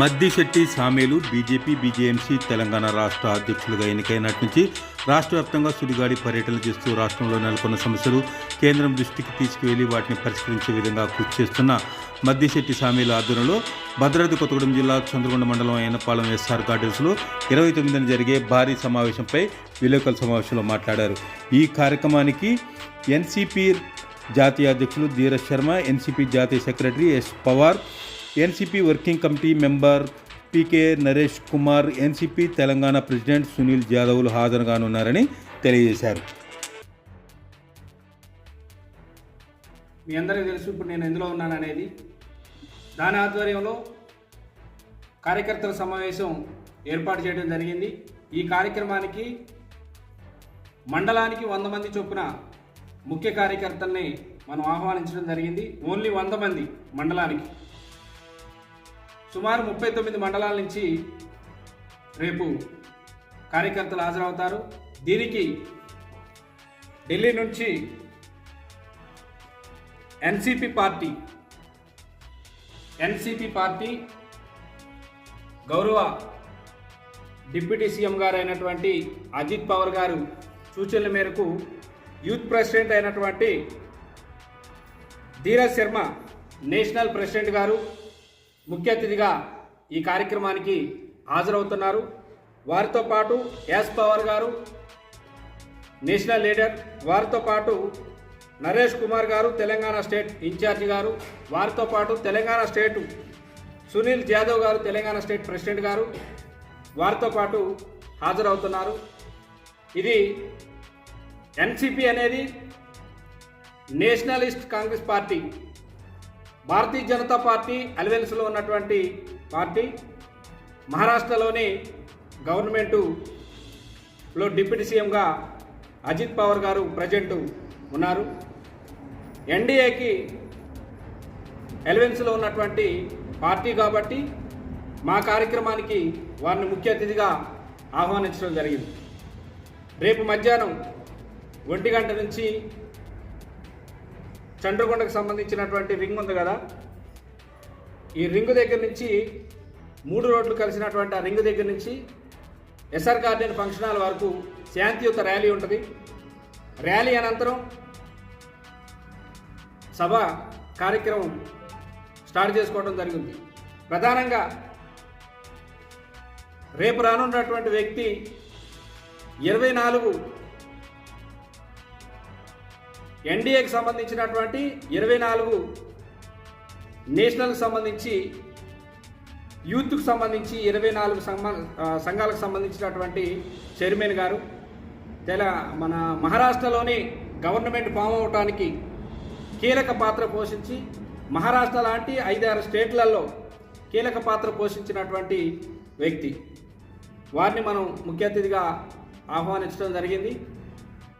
Maddisetti Samelu BJP BJMC Telangana రాష్ట్ర అధ్యక్షులుగా ఎన్నికైనటి నుంచి రాష్ట్ర వ్యాప్తంగా సుడిగాడి పర్యటనలు చేస్తూ రాష్ట్రంలో నెలకొన్న సమస్యలు కేంద్రం దృష్టికి తీసుకువెళ్ళి వాటిని పరిష్కరించే విధంగా కృషి చేస్తున్న మద్దిశెట్టి సామీల ఆధ్వర్యంలో భద్రాద్రి కొత్తగూడెం జిల్లా చంద్రగొండ మండలం అయినపాలెం ఎస్ఆర్ గార్డెన్స్లో ఇరవై తొమ్మిదిన జరిగే భారీ సమావేశంపై విలేకరుల సమావేశంలో మాట్లాడారు. ఈ కార్యక్రమానికి ఎన్సిపి జాతీయ అధ్యక్షులు ధీరజ్ శర్మ ఎన్సిపి జాతీయ secretary S Pawar NCP working committee member PK Naresh Kumar NCP Telangana president Sunil జాదవ్లు హాజరుగానున్నారని తెలియజేశారు. మీ అందరికీ తెలుసు ఇప్పుడు నేను ఎందులో ఉన్నాను అనేది దాని ఆధ్వర్యంలో కార్యకర్తల సమావేశం ఏర్పాటు చేయడం జరిగింది. ఈ కార్యక్రమానికి మండలానికి వంద మంది చొప్పున ముఖ్య కార్యకర్తల్ని మనం ఆహ్వానించడం జరిగింది. ఓన్లీ వంద మంది మండలానికి. సుమారు ముప్పై తొమ్మిది మండలాల నుంచి రేపు కార్యకర్తలు హాజరవుతారు. దీనికి ఢిల్లీ నుంచి ఎన్సిపి పార్టీ ఎన్సిపి పార్టీ గౌరవ డిప్యూటీ సీఎం గారు అయినటువంటి అజిత్ పవర్ గారు సూచనల మేరకు యూత్ ప్రెసిడెంట్ అయినటువంటి ధీరజ్ శర్మ నేషనల్ ప్రెసిడెంట్ గారు ముఖ్య అతిథిగా ఈ కార్యక్రమానికి హాజరవుతున్నారు. వారితో పాటు S Pawar garu national leader వారితో పాటు నరేష్ కుమార్ గారు తెలంగాణ స్టేట్ ఇన్ఛార్జ్ గారు వారితో పాటు తెలంగాణ స్టేట్ సునీల్ జాదవ్ గారు తెలంగాణ స్టేట్ ప్రెసిడెంట్ గారు వారితో పాటు హాజరవుతున్నారు. ఇది ఎన్సిపి అనేది nationalist congress party Bharatiya Janata party అలవెన్స్లో ఉన్నటువంటి పార్టీ మహారాష్ట్రలోని గవర్నమెంటులో డిప్యూటీ సీఎంగా అజిత్ పవార్ గారు ప్రజెంట్ ఉన్నారు. ఎన్డీఏకి ఎలవెన్స్లో ఉన్నటువంటి పార్టీ కాబట్టి మా కార్యక్రమానికి వారిని ముఖ్య అతిథిగా ఆహ్వానించడం జరిగింది. రేపు మధ్యాహ్నం ఒంటి గంట నుంచి చంద్రకొండకు సంబంధించినటువంటి రింగ్ ఉంది కదా? ఈ రింగ్ దగ్గర నుంచి మూడు రోడ్లు కలిసినటువంటి ఆ రింగ్ దగ్గర నుంచి ఎస్ఆర్ గార్డెన్ ఫంక్షన్ హాల్ వరకు శాంతియుత ర్యాలీ ఉంటుంది. ర్యాలీ అనంతరం సభ కార్యక్రమం స్టార్ట్ చేసుకోవడం జరిగింది. ప్రధానంగా రేపు రానున్నటువంటి వ్యక్తి ఇరవై నాలుగు ఎన్డీఏకి సంబంధించినటువంటి ఇరవై నాలుగు నేషనల్కి సంబంధించి యూత్కు సంబంధించి ఇరవై నాలుగు సంఘాలకు సంబంధించినటువంటి చైర్మన్ గారు తెల మన మహారాష్ట్రలోని గవర్నమెంట్ ఫామ్ అవటానికి కీలక పాత్ర పోషించి మహారాష్ట్ర లాంటి ఐదారు స్టేట్లలో కీలక పాత్ర పోషించినటువంటి వ్యక్తి. వారిని మనం ముఖ్య అతిథిగా ఆహ్వానించడం జరిగింది.